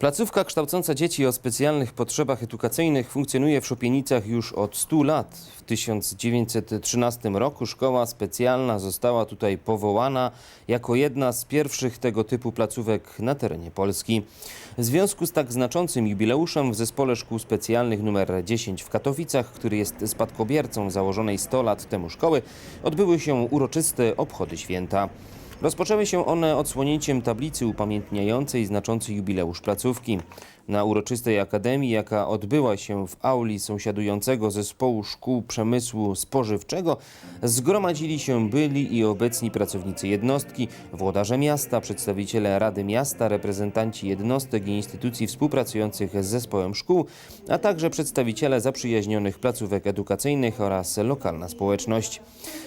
Placówka kształcąca dzieci o specjalnych potrzebach edukacyjnych funkcjonuje w Szopienicach już od 100 lat. W 1913 roku szkoła specjalna została tutaj powołana jako jedna z pierwszych tego typu placówek na terenie Polski. W związku z tak znaczącym jubileuszem w Zespole Szkół Specjalnych nr 10 w Katowicach, który jest spadkobiercą założonej 100 lat temu szkoły, odbyły się uroczyste obchody święta. Rozpoczęły się one odsłonięciem tablicy upamiętniającej znaczący jubileusz placówki. Na uroczystej akademii, jaka odbyła się w auli sąsiadującego zespołu szkół przemysłu spożywczego, zgromadzili się byli i obecni pracownicy jednostki, włodarze miasta, przedstawiciele Rady Miasta, reprezentanci jednostek i instytucji współpracujących z zespołem szkół, a także przedstawiciele zaprzyjaźnionych placówek edukacyjnych oraz lokalna społeczność.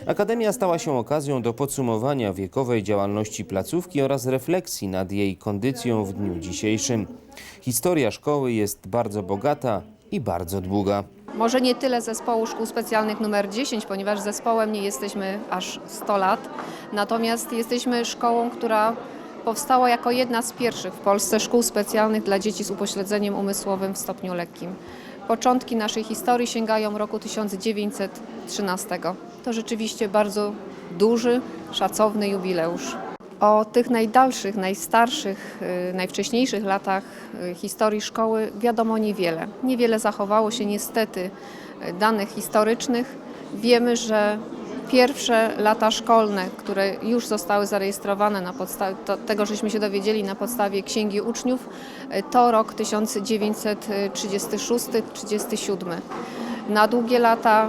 Akademia stała się okazją do podsumowania wiekowej działalności placówki oraz refleksji nad jej kondycją w dniu dzisiejszym. Historia szkoły jest bardzo bogata i bardzo długa. Może nie tyle zespołu szkół specjalnych numer 10, ponieważ zespołem nie jesteśmy aż 100 lat, natomiast jesteśmy szkołą, która powstała jako jedna z pierwszych w Polsce szkół specjalnych dla dzieci z upośledzeniem umysłowym w stopniu lekkim. Początki naszej historii sięgają roku 1913. To rzeczywiście bardzo duży, szacowny jubileusz. O tych najdalszych, najstarszych, y, najwcześniejszych latach y, historii szkoły wiadomo niewiele. Niewiele zachowało się niestety y, danych historycznych. Wiemy, że pierwsze lata szkolne, które już zostały zarejestrowane na podstawie tego, żeśmy się dowiedzieli na podstawie Księgi Uczniów, to rok 1936-37. Na długie lata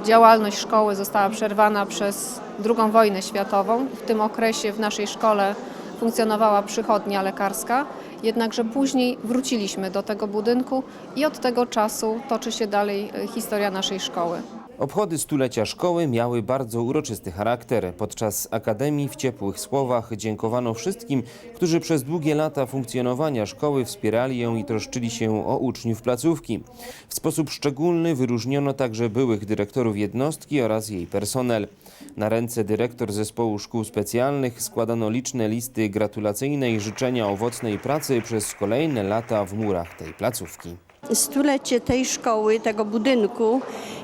y, działalność szkoły została przerwana przez II wojnę światową. W tym okresie w naszej szkole funkcjonowała przychodnia lekarska, jednakże później wróciliśmy do tego budynku i od tego czasu toczy się dalej y, historia naszej szkoły. Obchody stulecia szkoły miały bardzo uroczysty charakter. Podczas akademii w ciepłych słowach dziękowano wszystkim, którzy przez długie lata funkcjonowania szkoły wspierali ją i troszczyli się o uczniów placówki. W sposób szczególny wyróżniono także byłych dyrektorów jednostki oraz jej personel. Na ręce dyrektor zespołu szkół specjalnych składano liczne listy gratulacyjne i życzenia owocnej pracy przez kolejne lata w murach tej placówki. Stulecie tej szkoły, tego budynku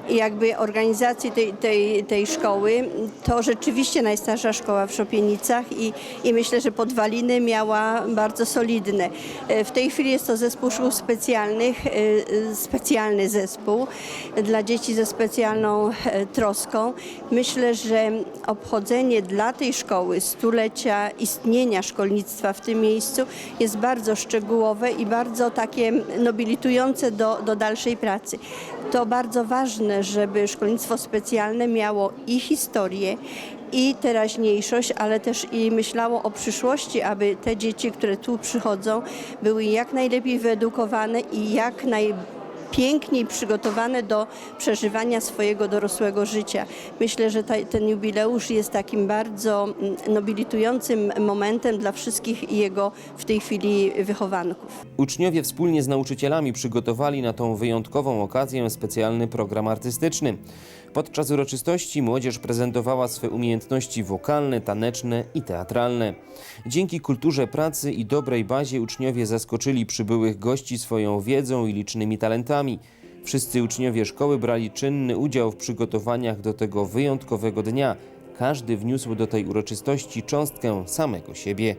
i jakby organizacji tej, tej, tej szkoły, to rzeczywiście najstarsza szkoła w Szopienicach i, i myślę, że podwaliny miała bardzo solidne. E, W tej chwili jest to zespół szkół specjalnych, e, e, specjalny zespół dla dzieci ze specjalną troską. Myślę, że obchodzenie dla tej szkoły stulecia istnienia szkolnictwa w tym miejscu jest bardzo szczegółowe i bardzo takie nobilitujące do, do dalszej pracy. To bardzo ważne, żeby szkolnictwo specjalne miało i historię, i teraźniejszość, ale też i myślało o przyszłości, aby te dzieci, które tu przychodzą, były jak najlepiej wyedukowane i jak najpiękniej przygotowane do przeżywania swojego dorosłego życia. Myślę, że ta, ten jubileusz jest takim bardzo mm, nobilitującym momentem dla wszystkich jego w tej chwili wychowanków. Uczniowie wspólnie z nauczycielami przygotowali na tą wyjątkową okazję specjalny program artystyczny. Podczas uroczystości młodzież prezentowała swe umiejętności wokalne, taneczne i teatralne. Dzięki kulturze pracy i dobrej bazie uczniowie zaskoczyli przybyłych gości swoją wiedzą i licznymi talentami. Wszyscy uczniowie szkoły brali czynny udział w przygotowaniach do tego wyjątkowego dnia. Każdy wniósł do tej uroczystości cząstkę samego siebie.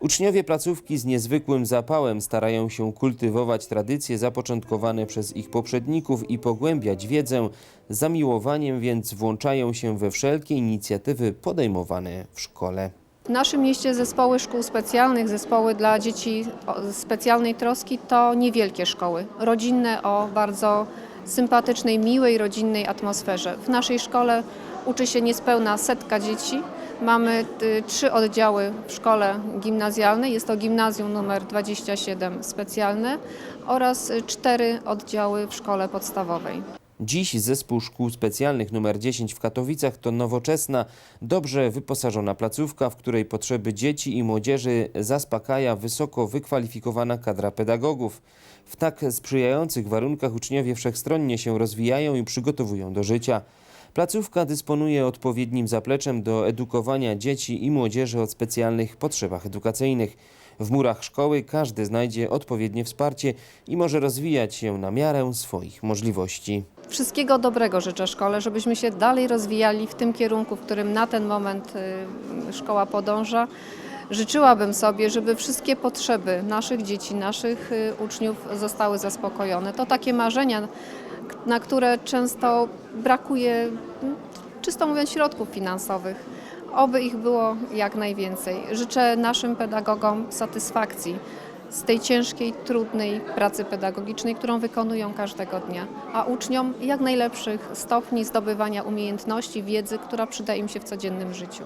Uczniowie placówki z niezwykłym zapałem starają się kultywować tradycje zapoczątkowane przez ich poprzedników i pogłębiać wiedzę, zamiłowaniem więc włączają się we wszelkie inicjatywy podejmowane w szkole. W naszym mieście zespoły szkół specjalnych, zespoły dla dzieci specjalnej troski to niewielkie szkoły, rodzinne o bardzo sympatycznej, miłej, rodzinnej atmosferze. W naszej szkole uczy się niespełna setka dzieci. Mamy y, trzy oddziały w szkole gimnazjalnej, jest to gimnazjum numer 27 specjalne oraz cztery oddziały w szkole podstawowej. Dziś zespół szkół specjalnych nr 10 w Katowicach to nowoczesna, dobrze wyposażona placówka, w której potrzeby dzieci i młodzieży zaspokaja wysoko wykwalifikowana kadra pedagogów. W tak sprzyjających warunkach uczniowie wszechstronnie się rozwijają i przygotowują do życia. Placówka dysponuje odpowiednim zapleczem do edukowania dzieci i młodzieży o specjalnych potrzebach edukacyjnych. W murach szkoły każdy znajdzie odpowiednie wsparcie i może rozwijać się na miarę swoich możliwości. Wszystkiego dobrego życzę szkole, żebyśmy się dalej rozwijali w tym kierunku, w którym na ten moment y, szkoła podąża. Życzyłabym sobie, żeby wszystkie potrzeby naszych dzieci, naszych y, uczniów zostały zaspokojone. To takie marzenia, na które często brakuje, czysto mówiąc, środków finansowych. Oby ich było jak najwięcej. Życzę naszym pedagogom satysfakcji z tej ciężkiej, trudnej pracy pedagogicznej, którą wykonują każdego dnia, a uczniom jak najlepszych stopni zdobywania umiejętności, wiedzy, która przyda im się w codziennym życiu.